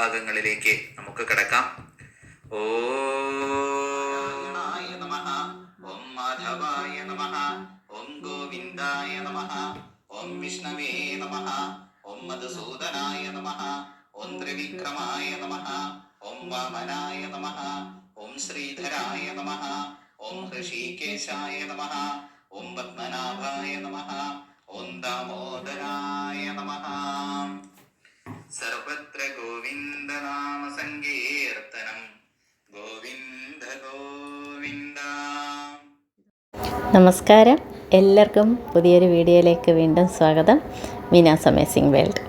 ഭാഗങ്ങളിലേക്ക് നമുക്ക് കിടക്കാം ഓ ഓം മാധവായ നമഃ ഓം ഗോവിന്ദായ നമ ഓം വിഷ്ണവേ നമ ഓം മധുസൂദനായ നമ ഓം ത്രിവിക്രമായ നമ ഓം വാമനായ നമ ഓം ശ്രീധരായ നമ ഓം ഹൃഷീകേശായ നമ ഓം പത്മനാഭായ നമ ഓം ദാമോദരായ നമഃ സർവത്ര ഗോവിന്ദ നാമ സങ്കീർത്തനം ഗോവിന്ദ. ഗോവിന്ദ നമസ്കാരം. എല്ലാവർക്കും പുതിയൊരു വീഡിയോയിലേക്ക് വീണ്ടും സ്വാഗതം. Meena's amazing world.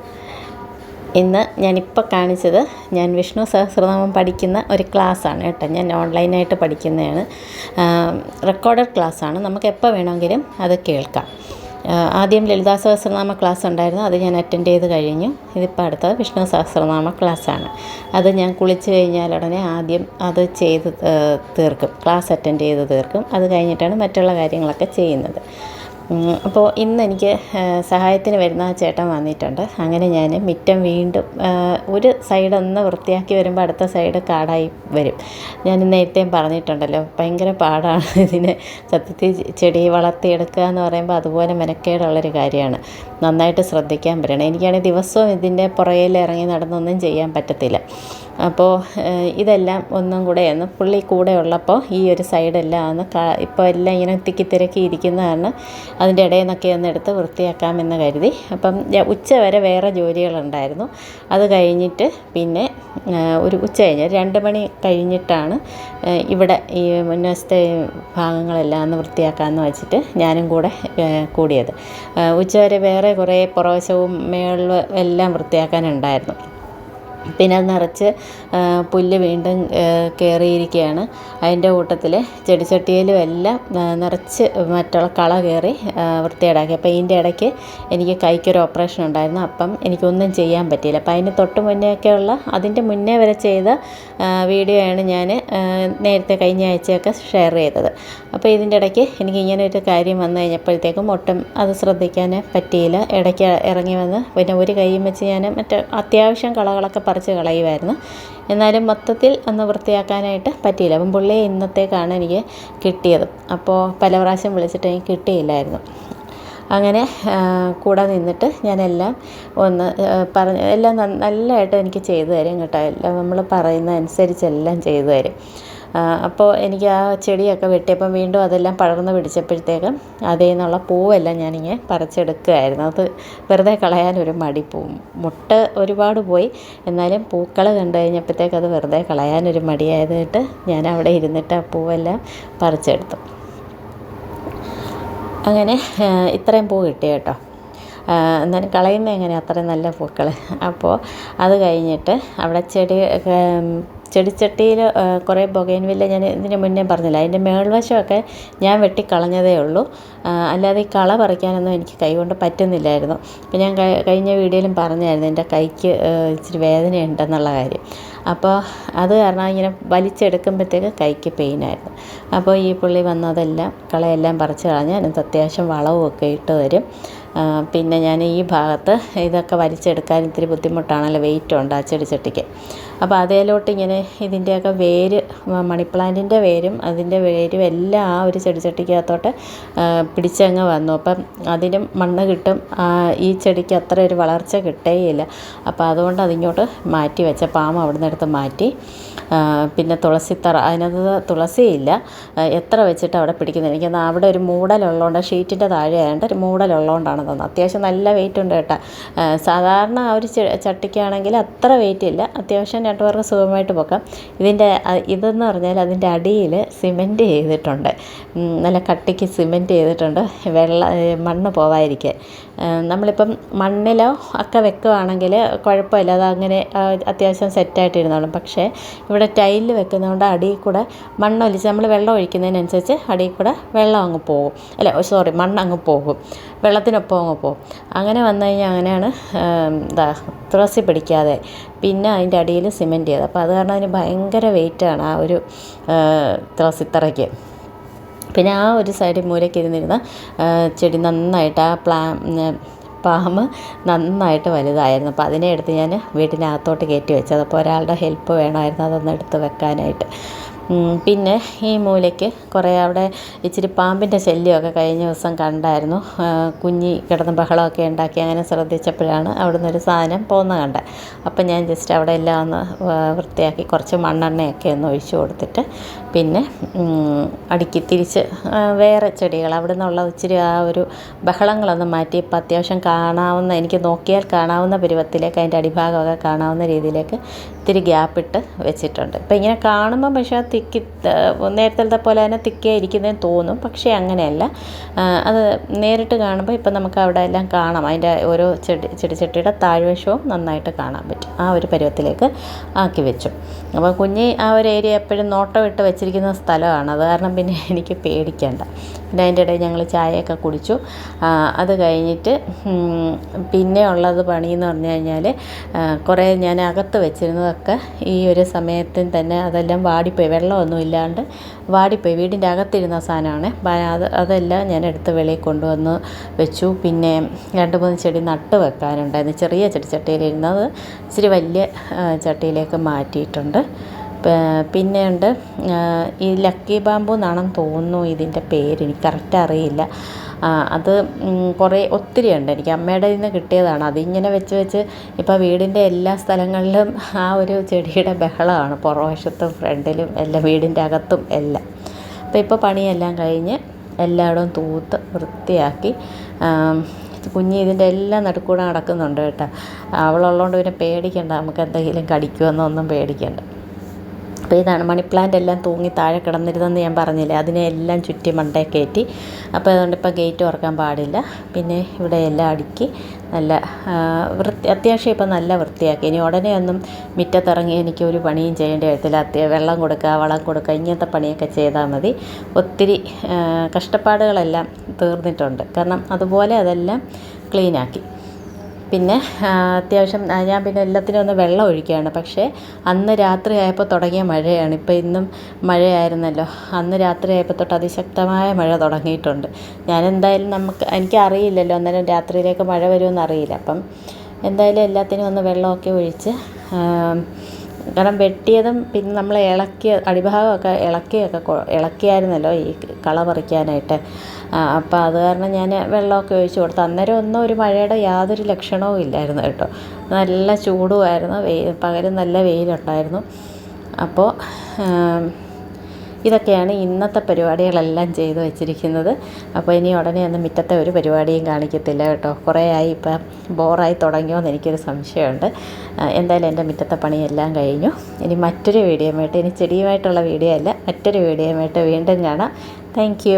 ഇന്ന് ഞാനിപ്പോൾ കാണിച്ചത് ഞാൻ വിഷ്ണു സഹസ്രനാമം പഠിക്കുന്ന ഒരു ക്ലാസ്സാണ് കേട്ടോ. ഞാൻ ഓൺലൈനായിട്ട് പഠിക്കുന്നതാണ്. റെക്കോർഡഡ് ക്ലാസ്സാണ്. നമുക്ക് എപ്പോൾ വേണമെങ്കിലും അത് കേൾക്കാം. ആദ്യം ലളിതാ സഹസ്രനാമ ക്ലാസ് ഉണ്ടായിരുന്നു. അത് ഞാൻ അറ്റൻഡ് ചെയ്ത് കഴിഞ്ഞു. ഇതിപ്പോൾ അടുത്തത് വിഷ്ണു സഹസ്രനാമ ക്ലാസ്സാണ് അത് ഞാൻ കുളിച്ച് കഴിഞ്ഞാൽ ഉടനെ ആദ്യം അത് ചെയ്ത് തീർക്കും. ക്ലാസ് അറ്റൻഡ് ചെയ്ത് തീർക്കും. അത് കഴിഞ്ഞിട്ടാണ് മറ്റുള്ള കാര്യങ്ങളൊക്കെ ചെയ്യുന്നത്. അപ്പോൾ ഇന്ന് എനിക്ക് സഹായത്തിന് വരുന്ന ആ ചേട്ടൻ വന്നിട്ടുണ്ട്. അങ്ങനെ ഞാൻ മിറ്റം വീണ്ടും ഒരു സൈഡ് ഒന്ന് വൃത്തിയാക്കി വരുമ്പോൾ അടുത്ത സൈഡ് കാടായി വരും. ഞാൻ നേരത്തെയും പറഞ്ഞിട്ടുണ്ടല്ലോ ഭയങ്കര പാടാണ് ഇതിന് സത്യത്തിൽ ചെടി വളർത്തിയെടുക്കുക എന്ന് പറയുമ്പോൾ അതുപോലെ മെനക്കേടുള്ളൊരു കാര്യമാണ്. നന്നായിട്ട് ശ്രദ്ധിക്കാൻ പറ്റണം എനിക്കാണെങ്കിൽ ദിവസവും ഇതിന്റെ പുറകിൽ ഇറങ്ങി നടന്നൊന്നും ചെയ്യാൻ പറ്റത്തില്ല. അപ്പോൾ ഇതെല്ലാം ഒന്നും കൂടെ ഒന്ന് പുള്ളി കൂടെ ഉള്ളപ്പോൾ ഈ ഒരു സൈഡെല്ലാം ഒന്ന് ഇപ്പോൾ എല്ലാം ഇങ്ങനെ തിക്കി തിരക്കി ഇരിക്കുന്ന കാരണം അതിന്റെ ഇടയിൽ നിന്നൊക്കെ ഒന്ന് എടുത്ത് വൃത്തിയാക്കാമെന്ന് കരുതി. അപ്പം ഉച്ച വരെ വേറെ ജോലികളുണ്ടായിരുന്നു. അത് കഴിഞ്ഞിട്ട് പിന്നെ ഒരു ഉച്ച കഴിഞ്ഞ് രണ്ട് മണി കഴിഞ്ഞിട്ടാണ് ഇവിടെ ഈ മുന്നത്തെ ഭാഗങ്ങളെല്ലാം ഒന്ന് വൃത്തിയാക്കാമെന്ന് വെച്ചിട്ട് ഞാനും കൂടെ കൂടിയത്. ഉച്ച വരെ വേറെ കുറേ പ്രവശവും മേളിലും എല്ലാം വൃത്തിയാക്കാനുണ്ടായിരുന്നു. പിന്നെ അത് നിറച്ച് പുല്ല് വീണ്ടും കയറിയിരിക്കുകയാണ് അതിന്റെ കൂട്ടത്തിൽ ചെടിച്ചട്ടിയിലും എല്ലാം നിറച്ച് മറ്റുള്ള കള കയറി വൃത്തിയേടാക്കി അപ്പോൾ ഇതിന്റെ ഇടയ്ക്ക് എനിക്ക് കൈക്കൊരു ഓപ്പറേഷൻ ഉണ്ടായിരുന്നു. അപ്പം എനിക്കൊന്നും ചെയ്യാൻ പറ്റിയില്ല. അപ്പം അതിന് തൊട്ട് മുന്നേ ഒക്കെയുള്ള അതിന്റെ മുന്നേ വരെ ചെയ്ത വീഡിയോ ആണ് ഞാൻ നേരത്തെ കഴിഞ്ഞ ആഴ്ചയൊക്കെ ഷെയർ ചെയ്തത്. അപ്പോൾ ഇതിന്റെ ഇടയ്ക്ക് എനിക്ക് ഇങ്ങനെ ഒരു കാര്യം വന്നു കഴിഞ്ഞപ്പോഴത്തേക്കും ഒട്ടും അത് ശ്രദ്ധിക്കാൻ പറ്റിയില്ല. ഇടയ്ക്ക് ഇറങ്ങി വന്ന് പിന്നെ ഒരു കൈയും വെച്ച് ഞാൻ മറ്റേ അത്യാവശ്യം കളകളൊക്കെ പറിച്ച് കളയുമായിരുന്നു എന്നാലും മൊത്തത്തിൽ ഒന്ന് വൃത്തിയാക്കാനായിട്ട് പറ്റിയില്ല. അപ്പം പുള്ളിയെ ഇന്നത്തേക്കാണ് എനിക്ക് കിട്ടിയത്. അപ്പോൾ പല പ്രാവശ്യം വിളിച്ചിട്ട് എനിക്ക് കിട്ടിയില്ലായിരുന്നു. അങ്ങനെ കൂടെ നിന്നിട്ട് ഞാനെല്ലാം ഒന്ന് പറഞ്ഞ് എല്ലാം നല്ലതായിട്ട് എനിക്ക് ചെയ്തു തരും കേട്ടോ. എല്ലാം നമ്മൾ പറയുന്ന അനുസരിച്ച് എല്ലാം ചെയ്തു തരും. അപ്പോൾ എനിക്ക് ആ ചെടിയൊക്കെ വെട്ടിയപ്പം വീണ്ടും അതെല്ലാം പടർന്ന് പിടിച്ചപ്പോഴത്തേക്കും അതിൽ നിന്നുള്ള പൂവെല്ലാം ഞാനിങ്ങനെ പറിച്ചെടുക്കുകയായിരുന്നു. അത് വെറുതെ കളയാനൊരു മടി. പോവും മുട്ട ഒരുപാട് പോയി. എന്നാലും പൂക്കൾ കണ്ടു കഴിഞ്ഞപ്പോഴത്തേക്ക് അത് വെറുതെ കളയാനൊരു മടിയായതായിട്ട് ഞാൻ അവിടെ ഇരുന്നിട്ട് ആ പൂവെല്ലാം പറിച്ചെടുത്തു. അങ്ങനെ ഇത്രയും പൂ കിട്ടി കേട്ടോ. എന്നാലും കളയുന്ന എങ്ങനെ അത്രയും നല്ല പൂക്കൾ അപ്പോൾ അത് കഴിഞ്ഞിട്ട് അവിടെ ചെടി ചെടിച്ചട്ടിയിൽ കുറേ ബൊഗൈൻവില്ല ഞാൻ ഇതിന് മുന്നേ പറഞ്ഞില്ല. അതിന്റെ മേൾവശമൊക്കെ ഞാൻ വെട്ടിക്കളഞ്ഞതേ ഉള്ളൂ. അല്ലാതെ ഈ കള പറിക്കാനൊന്നും എനിക്ക് കൈകൊണ്ട് പറ്റുന്നില്ലായിരുന്നു. അപ്പോൾ ഞാൻ കഴിഞ്ഞ വീഡിയോയിലും പറഞ്ഞായിരുന്നു എന്റെ കൈക്ക് ഇച്ചിരി വേദനയുണ്ടെന്നുള്ള കാര്യം. അപ്പോൾ അത് കാരണം ഇങ്ങനെ വലിച്ചെടുക്കുമ്പോഴത്തേക്ക് കൈക്ക് പെയിനായിരുന്നു. അപ്പോൾ ഈ പുള്ളി വന്നതെല്ലാം കളയെല്ലാം പറിച്ച് കളഞ്ഞ് അതിനകത്ത് അത്യാവശ്യം വളവും ഒക്കെ ഇട്ട് തരും. പിന്നെ ഞാൻ ഈ ഭാഗത്ത് ഇതൊക്കെ വലിച്ചെടുക്കാൻ ഇത്തിരി ബുദ്ധിമുട്ടാണല്ലോ വെയിറ്റ് ഉണ്ട് ആ ചെടിച്ചട്ടിക്ക് അപ്പോൾ അതേലോട്ട് ഇങ്ങനെ ഇതിന്റെയൊക്കെ വേര് മണിപ്ലാന്റിന്റെ മണി പ്ലാന്റിന്റെ വേരും അതിന്റെ വേരും എല്ലാം ആ ഒരു ചെടിച്ചട്ടിക്കകത്തോട്ട് ചട്ടിക്കകത്തോട്ട് പിടിച്ചങ്ങ് വന്നു. അപ്പം അതിനും മണ്ണ് കിട്ടും. ഈ ചെടിക്ക് അത്ര ഒരു വളർച്ച കിട്ടേയില്ല. അപ്പോൾ അതുകൊണ്ട് അതിങ്ങോട്ട് മാറ്റി വെച്ച പാമ്പ് അവിടെ നിന്ന് എടുത്ത് മാറ്റി. പിന്നെ തുളസിത്തറ അതിനകത്ത് തുളസിയില്ല എത്ര വെച്ചിട്ട് അവിടെ പിടിക്കുന്നത് എനിക്ക് അവിടെ ഒരു മൂടലുള്ളതുകൊണ്ട് ഷീറ്റിന്റെ താഴെ ആയതുകൊണ്ട് ഒരു മൂടലുള്ളതുകൊണ്ടാണ് തോന്നുന്നത് അത്യാവശ്യം നല്ല വെയിറ്റ് ഉണ്ട് കേട്ടോ. സാധാരണ ആ ഒരു ചട്ടിക്കാണെങ്കിൽ അത്ര വെയിറ്റ് ഇല്ല. അത്യാവശ്യം രണ്ട് പേർക്ക് സുഖമായിട്ട് പോക്കാം. ഇതിന്റെ ഇതെന്ന് പറഞ്ഞാൽ അതിന്റെ അടിയിൽ സിമെന്റ് ചെയ്തിട്ടുണ്ട്. നല്ല കട്ടിക്ക് സിമെന്റ് ചെയ്തിട്ടുണ്ട്. വെള്ള മണ്ണ് പോവാതിരിക്കാൻ. നമ്മളിപ്പം മണ്ണിലോ ഒക്കെ വെക്കുകയാണെങ്കിൽ കുഴപ്പമില്ല. അത് അങ്ങനെ അത്യാവശ്യം സെറ്റായിട്ട് ഇരുന്നോളും പക്ഷേ ഇവിടെ ടൈലിൽ വെക്കുന്നതുകൊണ്ട് അടിയിൽ കൂടെ മണ്ണൊലിച്ച് നമ്മൾ വെള്ളം ഒഴിക്കുന്നതിനനുസരിച്ച് അടിയിൽ കൂടെ വെള്ളം അങ്ങ് പോകും. അല്ല സോറി മണ്ണ് അങ്ങ് പോകും. വെള്ളത്തിനൊപ്പം അങ്ങ് പോ. അങ്ങനെ വന്നു കഴിഞ്ഞാൽ അങ്ങനെയാണ് എന്താ തുളസി പിടിക്കാതെ പിന്നെ അതിന്റെ അടിയിൽ സിമെന്റ് ചെയ്ത്. അപ്പോൾ അത് കാരണം അതിന് ഭയങ്കര വെയിറ്റാണ് ആ ഒരു തുളസിത്തറയ്ക്ക്. പിന്നെ ആ ഒരു സൈഡിൽ മൂലയ്ക്ക് ഇരുന്നിരുന്ന ചെടി നന്നായിട്ട് ആ പ്ലാ പാമ്പ് നന്നായിട്ട് വലുതായിരുന്നു. അപ്പോൾ അതിനെ എടുത്ത് ഞാൻ വീട്ടിനകത്തോട്ട് കയറ്റി വെച്ചത്. അപ്പോൾ ഒരാളുടെ ഹെൽപ്പ് വേണമായിരുന്നു അതൊന്ന് എടുത്ത് വെക്കാനായിട്ട്. പിന്നെ ഈ മൂലയ്ക്ക് കുറേ അവിടെ ഇച്ചിരി പാമ്പിന്റെ ശല്യമൊക്കെ കഴിഞ്ഞ ദിവസം കണ്ടായിരുന്നു. കുഞ്ഞി കിടന്ന് ബഹളമൊക്കെ ഉണ്ടാക്കി അങ്ങനെ ശ്രദ്ധിച്ചപ്പോഴാണ് അവിടുന്ന് ഒരു സാധനം പോകുന്ന കണ്ടത്. അപ്പം ഞാൻ ജസ്റ്റ് അവിടെ എല്ലാം ഒന്ന് വൃത്തിയാക്കി കുറച്ച് മണ്ണെണ്ണയൊക്കെ ഒന്ന് ഒഴിച്ചു കൊടുത്തിട്ട് പിന്നെ അടുക്കി തിരിച്ച് വേറെ ചെടികൾ അവിടെ നിന്നുള്ള ഇച്ചിരി ആ ഒരു ബഹളങ്ങളൊന്ന് ഇപ്പം അത്യാവശ്യം കാണാവുന്ന എനിക്ക് നോക്കിയാൽ കാണാവുന്ന പരുവത്തിലേക്ക് അതിന്റെ അടിഭാഗമൊക്കെ കാണാവുന്ന രീതിയിലേക്ക് ഇത്തിരി ഗ്യാപ്പിട്ട് വെച്ചിട്ടുണ്ട്. ഇപ്പം ഇങ്ങനെ കാണുമ്പോൾ പക്ഷേ തിക്കി നേരത്തെ പോലെ തന്നെ തിക്കിയായിരിക്കുന്നതെന്ന് തോന്നും പക്ഷേ അങ്ങനെയല്ല. അത് നേരിട്ട് കാണുമ്പോൾ ഇപ്പം നമുക്ക് അവിടെ എല്ലാം കാണാം. അതിന്റെ ഓരോ ചെടി ചെടിച്ചട്ടിയുടെ താഴ്വശവും നന്നായിട്ട് കാണാൻ പറ്റും. ആ ഒരു പരുവത്തിലേക്ക് ആക്കി വെച്ചു. അപ്പോൾ കുഞ്ഞി ആ ഒരു ഏരിയ എപ്പോഴും നോട്ടം ഇട്ട് വെച്ചിരിക്കുന്ന സ്ഥലമാണ്. അത് കാരണം പിന്നെ എനിക്ക് പേടിക്കേണ്ട. പിന്നെ അതിന്റെ ഇടയിൽ ഞങ്ങൾ ചായയൊക്കെ കുടിച്ചു. അത് കഴിഞ്ഞിട്ട് പിന്നെ ഉള്ളത് പണിയെന്ന് പറഞ്ഞു കഴിഞ്ഞാൽ കുറേ ഞാൻ അകത്ത് വെച്ചിരുന്നതൊക്കെ ഈ ഒരു സമയത്തിൽ തന്നെ അതെല്ലാം വാടിപ്പോയി. വെള്ളമൊന്നും ഇല്ലാണ്ട് വാടിപ്പോയി. വീടിന്റെ അകത്തിരുന്ന സാധനമാണ്. അത് അതെല്ലാം ഞാൻ എടുത്ത് വെളിയിൽ കൊണ്ടുവന്ന് വെച്ചു. പിന്നെ രണ്ട് മൂന്ന് ചെടി നട്ട് വെക്കാനുണ്ടായിരുന്നു. ചെറിയ ചെടിച്ചട്ടിയിലിരുന്നത് ഇച്ചിരി വലിയ ചട്ടിയിലേക്ക് മാറ്റിയിട്ടുണ്ട്. പിന്നെയുണ്ട് ഈ ലക്കി ബാമ്പു എന്നാണെന്ന് തോന്നുന്നു ഇതിന്റെ പേര് എനിക്ക് കറക്റ്റ് അറിയില്ല. അത് കുറേ ഒത്തിരി ഉണ്ട് എനിക്ക് അമ്മയുടെ നിന്ന് കിട്ടിയതാണ്. അതിങ്ങനെ വെച്ച് വെച്ച് ഇപ്പോൾ വീടിന്റെ എല്ലാ സ്ഥലങ്ങളിലും ആ ഒരു ചെടിയുടെ ബഹളമാണ്. പുറവശത്തും ഫ്രണ്ടിലും എല്ലാം വീടിന്റെ അകത്തും എല്ലാം. അപ്പോൾ ഇപ്പോൾ പണിയെല്ലാം കഴിഞ്ഞ് എല്ലായിടവും തൂത്ത് വൃത്തിയാക്കി കുഞ്ഞ് ഇതിന്റെ എല്ലാം നടുക്കൂടെ നടക്കുന്നുണ്ട് കേട്ടോ. അവളുള്ളതുകൊണ്ട് പിന്നെ പേടിക്കണ്ട. നമുക്ക് എന്തെങ്കിലും കടിക്കുമെന്നൊന്നും പേടിക്കണ്ട. അപ്പോൾ ഇതാണ് മണി പ്ലാന്റ് എല്ലാം തൂങ്ങി താഴെ കിടന്നിരുന്നെന്ന് ഞാൻ പറഞ്ഞില്ലേ അതിനെ എല്ലാം ചുറ്റി മണ്ടേ കയറ്റി. അപ്പോൾ അതുകൊണ്ട് ഇപ്പോൾ ഗേറ്റ് ഉറക്കാൻ പാടില്ല. പിന്നെ ഇവിടെ എല്ലാം അടുക്കി നല്ല വൃത്തി അത്യാവശ്യം ഇപ്പം നല്ല വൃത്തിയാക്കി. ഇനി ഉടനെ ഒന്നും മുറ്റത്തിറങ്ങി എനിക്ക് ഒരു പണിയും ചെയ്യേണ്ടി വരത്തില്ല. അത്യ വെള്ളം കൊടുക്കുക വളം കൊടുക്കുക ഇങ്ങനത്തെ പണിയൊക്കെ ചെയ്താൽ മതി. ഒത്തിരി കഷ്ടപ്പാടുകളെല്ലാം തീർന്നിട്ടുണ്ട്. കാരണം അതുപോലെ അതെല്ലാം ക്ലീനാക്കി. പിന്നെ അത്യാവശ്യം ഞാൻ പിന്നെ എല്ലാത്തിനും ഒന്ന് വെള്ളം ഒഴിക്കുകയാണ്. പക്ഷേ അന്ന് രാത്രി ആയപ്പോൾ തുടങ്ങിയ മഴയാണ്. ഇപ്പോൾ ഇന്നും മഴയായിരുന്നല്ലോ. അന്ന് രാത്രി ആയപ്പോൾ തൊട്ട് അതിശക്തമായ മഴ തുടങ്ങിയിട്ടുണ്ട്. ഞാൻ എന്തായാലും നമുക്ക് എനിക്ക് അറിയില്ലല്ലോ അന്നേരം രാത്രിയിലേക്ക് മഴ വരുമെന്ന് അറിയില്ല. അപ്പം എന്തായാലും എല്ലാത്തിനും ഒന്ന് വെള്ളമൊക്കെ ഒഴിച്ച് കാരണം വെട്ടിയതും പിന്നെ നമ്മൾ ഇളക്കിയ അടിഭാഗമൊക്കെ ഇളക്കിയൊക്കെ ഇളക്കിയായിരുന്നല്ലോ ഈ കള പറിക്കാനായിട്ട്. ആ, അപ്പോൾ അത് കാരണം ഞാൻ വെള്ളമൊക്കെ ഒഴിച്ച് കൊടുത്തു. അന്നേരം ഒന്നും ഒരു മഴയുടെ യാതൊരു ലക്ഷണവും ഇല്ലായിരുന്നു കേട്ടോ. നല്ല ചൂടുമായിരുന്നു. വെയിൽ പകരം നല്ല വെയിലുണ്ടായിരുന്നു. അപ്പോൾ ഇതൊക്കെയാണ് ഇന്നത്തെ പരിപാടികളെല്ലാം ചെയ്ത് വെച്ചിരിക്കുന്നത്. അപ്പോൾ ഇനി ഉടനെ ഒന്നും മുറ്റത്തെ ഒരു പരിപാടിയും കാണിക്കത്തില്ല കേട്ടോ. കുറേ ആയി ഇപ്പം ബോറായി തുടങ്ങിയോ എന്ന് എനിക്കൊരു സംശയമുണ്ട്. എന്തായാലും എന്റെ മുറ്റത്തെ പണിയെല്ലാം കഴിഞ്ഞു. ഇനി മറ്റൊരു വീഡിയോ ആയിട്ട് ഇനി ചെടിയുമായിട്ടുള്ള വീഡിയോ അല്ല മറ്റൊരു വീഡിയോ ആയിട്ട് വീണ്ടും കാണാം. താങ്ക്